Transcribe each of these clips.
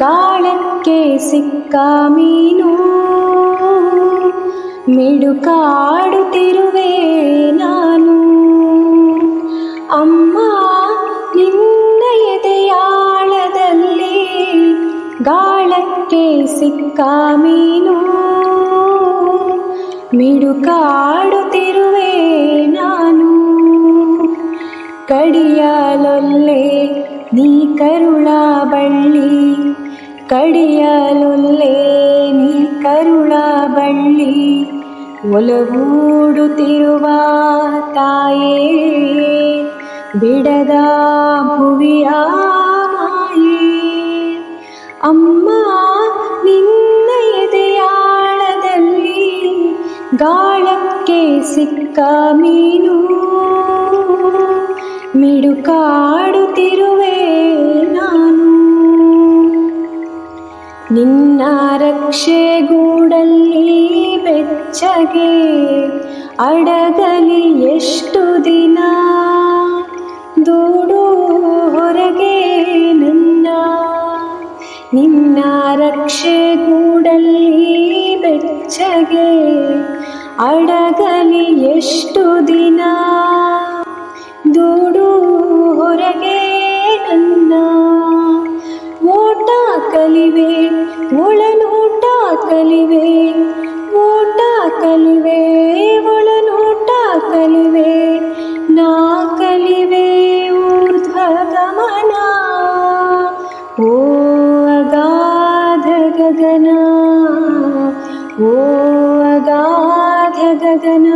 ಗಾಳಕ್ಕೆ ಸಿಕ್ಕ ಮೀನು ಮಿಡುಕಾಡುತ್ತಿರುವೆ ನಾನು. ಅಮ್ಮ, ನಿನ್ನ ಎದೆಯಾಳದಲ್ಲಿ ಗಾಳಕ್ಕೆ ಸಿಕ್ಕ ಮೀನು ಮಿಡುಕಾಡುತ್ತಿರುವೆ ನಾನು. ಕಡಿಯಲೊಲ್ಲೆ ನೀ ಕರುಣಾ ಬಳ್ಳಿ ಕಡಿಯಲೊಲ್ಲೆ ನೀ ಕರುಣಾಬಳ್ಳಿ ಬಳ್ಳಿ ಒಲಗೂಡುತ್ತಿರುವ ತಾಯೇ, ಬಿಡದ ಭುವಿಯ ಮಾಯೇ. ಅಮ್ಮ, ನಿನ್ನ ಎದೆಯಾಳದಲ್ಲಿ ಗಾಳಕ್ಕೆ ಸಿಕ್ಕ ಮೀನು. ಮಿಡುಕಾಡುತ್ತಿರುವೆ ನಾನು ನಿನ್ನ ರಕ್ಷೆಗೂಡಲ್ಲಿ ಬೆಚ್ಚಗೆ ಅಡಗಲಿ ಎಷ್ಟು ದಿನ? ದೂಡು ಹೊರಗೆ ನನ್ನ. ನಿನ್ನ ರಕ್ಷೆಗೂಡಲ್ಲಿ ಬೆಚ್ಚಗೆ ಅಡಗಲಿ ಎಷ್ಟು ದಿನ? ಕಲಿವೆ ಒಳನೋಟ ಕಲಿವೆ ಓಟ ಕಲಿವೆ ಒಳನೋಟ ಕಲಿವೆ ನಾ ಕಲಿವೆ ಊರ್ಧ್ವ ಗಮನ ಓ ಅಗಾಧ ಗಗನ ಓ ಅಗಾಧ ಗಗನ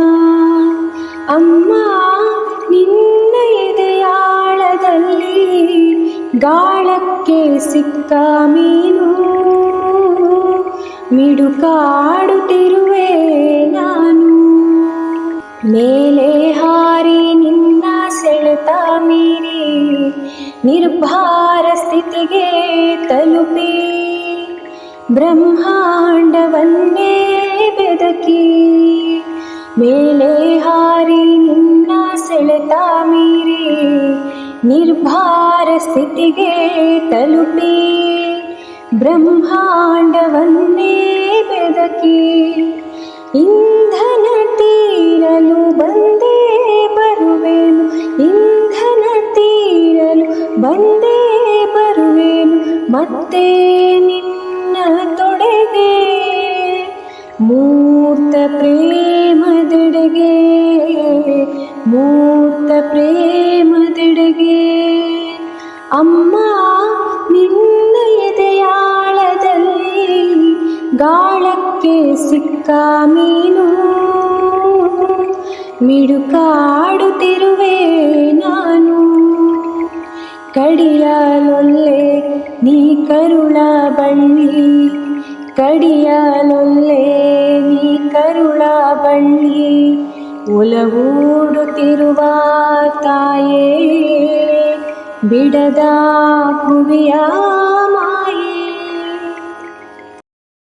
ಗಾಳಕ್ಕೆ ಸಿಕ್ಕ ಮೀನು ಮಿಡುಕಾಡುತ್ತಿರುವೆ ನಾನು ಮೇಲೆ ಹಾರಿ ನಿನ್ನ ಸೆಳೆತ ಮೀರಿ ನಿರ್ಭಾರ ಸ್ಥಿತಿಗೆ ತಲುಪಿ ಬ್ರಹ್ಮಾಂಡವನ್ನೇ ಬೆದಕಿ ಮೇಲೆ ಹಾರಿ ನಿರ್ಭಾರ ಸ್ಥಿತಿಗೆ ತಲುಪಿ, ಬ್ರಹ್ಮಾಂಡವನ್ನೇ ಬೆದಕಿ, ಇಂಧನ ತೀರಲು ಬಂದೇ ಬರುವೆನು, ಇಂಧನ ತೀರಲು ಬಂದೇ ಬರುವೆನು, ಮತ್ತೆ ನಿನ್ನ ತೊಡೆಗೆ ಮೂರ್ತ ಪ್ರೇಮದೆಡೆಗೆ ಮೂರ್ತ ಪ್ರೇಮದೆಡೆಗೆ ಅಮ್ಮ ನಿನ್ನ ಎದೆಯಾಳದಲ್ಲಿ ಗಾಳಕ್ಕೆ ಸಿಕ್ಕ ಮೀನು ಮಿಡುಕಾಡುತ್ತಿರುವೆ ನಾನು ಕಡಿಯಲೊಲ್ಲೆ ನೀ ಕರುಳ ಬಳ್ಳಿ ಕಡಿಯಲೊಲ್ಲೆ ನೀ ಕರುಳ ಬಳ್ಳಿ ಒಲಗೂಡುತ್ತಿರುವ ತಾಯೇ ಬಿಡದ ಭುವಿಯ ಮಾ